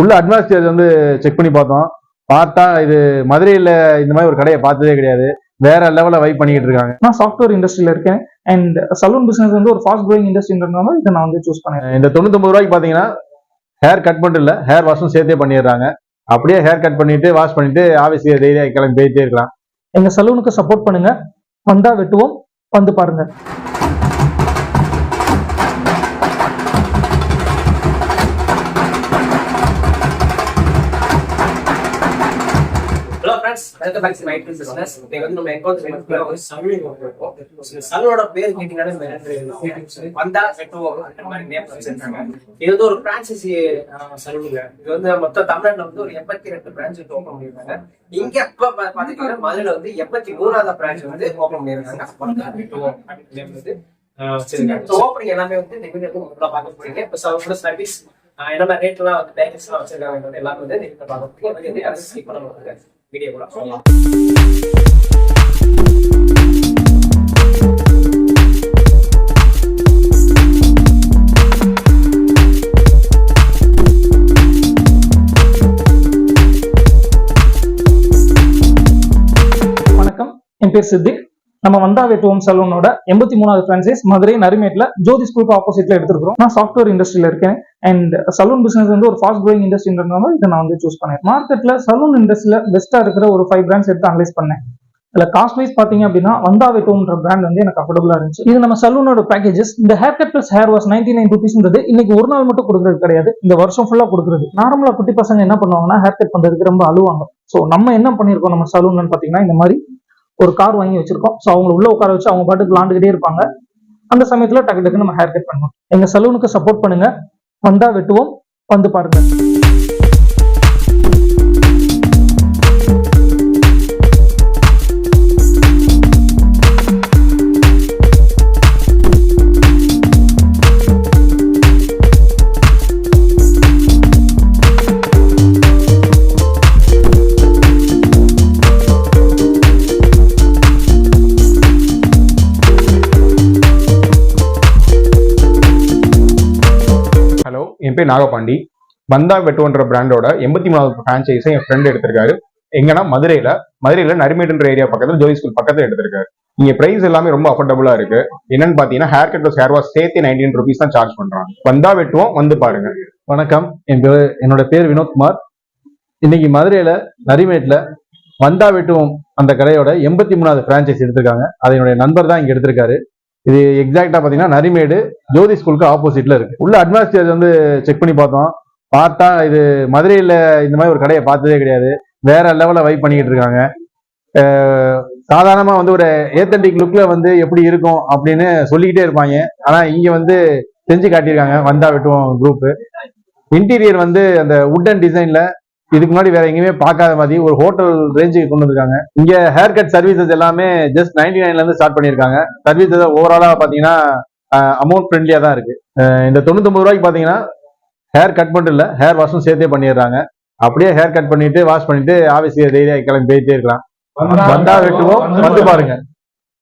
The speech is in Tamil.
உள்ள அட்மாஸ்பியர் வந்து செக் பண்ணி பார்த்தோம். பார்த்தா இது மதுரையில இந்த மாதிரி ஒரு கடையை பார்த்ததே கிடையாது. வேற லெவல்ல வைப் பண்ணிக்கிட்டு இருக்காங்க. நான் சாஃப்ட்வேர் இண்டஸ்ட்ரியில இருக்கேன். அண்ட் சலூன் பிசினஸ் வந்து ஒரு ஃபாஸ்ட் growing இண்டஸ்ட்ரின்றதுனால இதை நான் வந்து சூஸ் பண்ணேன் இந்த தொண்ணூத்தொம்பது ரூபாய்க்கு பாத்தீங்கன்னா ஹேர் கட் மட்டும் இல்ல ஹேர் வாஷும் சேர்த்தே பண்ணிடுறாங்க. அப்படியே ஹேர் கட் பண்ணிட்டு வாஷ் பண்ணிட்டு ஆஃபீஸ் டெய்லியாக கிளம்பி போயிட்டே இருக்கலாம். எங்க சலூனுக்கு சப்போர்ட் பண்ணுங்க. வந்தா வெட்டுவோம். வந்து பாருங்க. Hello welcome back to business வந்து நம்ம என்கவுண்டர் ஒரு பேர் கேட்டீங்கன்னா வந்தா அந்த மாதிரி நேம் வச்சிருக்காங்க இது வந்து ஒரு பிரான்சைசி இது வந்து மொத்தம் தமிழ்நாட்டுல வந்து ஒரு எண்பத்தி ரெண்டு பிரான்ச் ஓப்பன் பண்ணிருக்காங்க இங்க இப்ப பாத்தீங்கன்னா மதுரையில வந்து எண்பத்தி மூணாவது பிரான்ச் வந்து ஓப்பன் பண்ணிருக்காங்க வந்தா அப்படின்னு வந்து வச்சிருக்காங்க ஓப்பனிங் எல்லாமே வந்து இந்த வீடியோ பார்க்க போறீங்க. சர்வீஸ் என்ன மாதிரி ரேட்லாம் வந்து பேக்கேஜ் எல்லாம் வச்சிருக்காங்க. எல்லாமே வந்து நீங்க பார்க்க போறீங்க வந்து அதை ஸ்கிப் பண்ண முடியாது வீடியோ கூட. என் பேர் சித்திக். நம்ம வந்தாவே டோம் சலூனோட எண்பத்தி மூணாவது பிரான்சைஸ் மதுரை நரிமேட்ல ஜோதி ஸ்கூலுக்கு ஆப்போசிட்ல எடுத்துருக்கோம் நான் சாஃப்ட்வேர் இண்டஸ்ட்ரியில இருக்கேன். அண்ட் சலூன் பிசினஸ் வந்து ஒரு ஃபாஸ்ட் க்ரோயிங் இண்டஸ்ட்ரின்றதுனால இதை நான் வந்து சூஸ் பண்ணேன். மார்க்கெட்ல சலூன் இண்டஸ்ட்ரியில பெஸ்டா இருக்கிற ஒரு ஃபைவ் பிராண்ட்ஸ் எடுத்து அனலைஸ் பண்ணேன். இதுல காஸ்ட் வைஸ் பாத்தீங்க அப்படின்னா வந்தா வெட்டுவோம்ன்ற பிராண்ட் வந்து எனக்கு அஃபோர்டபுளா இருந்துச்சு. இது நம்ம சலூனோட பேக்கேஜஸ் இந்த hair cut plus hair wash ninety nine ருபீஸ்ன்றது இன்னைக்கு ஒரு நாள் மட்டும் கொடுக்குறது கிடையாது. இந்த வருஷம் ஃபுல்லா கொடுக்குறது. நார்மலா குட்டி பசங்க என்ன பண்ணுவாங்கன்னா ஹேர் கட் பண்றதுக்கு ரொம்ப அழுவாங்க. ஸோ நம்ம என்ன பண்ணிருக்கோம் நம்ம சலூன் பாத்தீங்கன்னா இந்த மாதிரி ஒரு கார் வாங்கி வச்சிருக்கோம். ஸோ அவங்க உள்ள உட்கார வச்சு அவங்க பாட்டுக்கு விளாண்டுக்கிட்டே இருப்பாங்க. அந்த சமயத்துல டக்கு டக்கு நம்ம ஹேர் கட் பண்ணுவோம் எங்க சலூனுக்கு சப்போர்ட் பண்ணுங்க. வந்தா வெட்டுவோம். வந்து பாருங்க. என் பேர் நாகபாண்டி. பந்தா வெட்டுவன்ற பிராண்டோட எண்பத்தி மூணாவது ஃப்ரான்ச்சைஸை என் ஃப்ரெண்ட் எடுத்திருக்காரு. எங்கன்னா மதுரையில மதுரையில நரிமேட்டுன்ற ஏரியா பக்கத்துல ஜோதி ஸ்கூல் பக்கத்துல எடுத்திருக்காரு. இங்க பிரைஸ் எல்லாமே ரொம்ப அஃபோர்டபுளா இருக்கு. என்னன்னு பாத்தீங்கன்னா ஹேர் கட் ஹேர் வாஷ் சேர்த்து நைன்டீன் ருபீஸ் தான் சார்ஜ் பண்றாங்க. வந்தா வெட்டுவோம் வந்து பாருங்க. வணக்கம். என் பேர் என்னோட பேர் வினோத்குமார். இன்னைக்கு மதுரையில நரிமேட்ல வந்தா வெட்டுவோம் அந்த கடையோட எண்பத்தி மூணாவது பிரான்ச்சைஸ் எடுத்திருக்காங்க. அதை என்னுடைய நண்பர் தான் இங்க எடுத்திருக்காரு. இது எக்ஸாக்டா பாத்தீங்கன்னா நரிமேடு ஜோதி ஸ்கூலுக்கு ஆப்போசிட்ல இருக்கு. உள்ள அட்மாஸ்பியர் வந்து செக் பண்ணி பார்த்தோம். பார்த்தா இது மதுரையில இந்த மாதிரி ஒரு கடையை பார்த்ததே கிடையாது. வேற லெவல்ல வைப் பண்ணிக்கிட்டு இருக்காங்க. சாதாரணமா வந்து ஒரு ஏத்தன்டிக் லுக்ல வந்து எப்படி இருக்கும் அப்படின்னு சொல்லிக்கிட்டே இருப்பாங்க. ஆனா இங்க வந்து செஞ்சு காட்டியிருக்காங்க. வந்தா வெட்டுவோம் குரூப் இன்டீரியர் வந்து அந்த உட்டன் டிசைன்ல இதுக்கு முன்னாடி வேற எங்கேயுமே பார்க்காத மாதிரி ஒரு ஹோட்டல் ரேஞ்சுக்கு கொண்டு வந்திருக்காங்க. இங்க ஹேர் கட் சர்வீசஸ் எல்லாமே ஜஸ்ட் நைன்டி நைன்ல இருந்து ஸ்டார்ட் பண்ணியிருக்காங்க. சர்வீசஸ் ஓவராலா பாத்தீங்கன்னா அமௌண்ட் ஃப்ரெண்ட்லியா தான் இருக்கு. இந்த தொண்ணூத்தொன்பது ரூபாய்க்கு பாத்தீங்கன்னா ஹேர் கட் மட்டும் இல்ல ஹேர் வாஷும் சேர்த்தே பண்ணிடுறாங்க. அப்படியே ஹேர் கட் பண்ணிட்டு வாஷ் பண்ணிட்டு ஆஃபீஸ் டெய்லியா கிளம்பி போயிட்டே இருக்கலாம். வந்தா வெட்டுவோம் வந்து பாருங்க.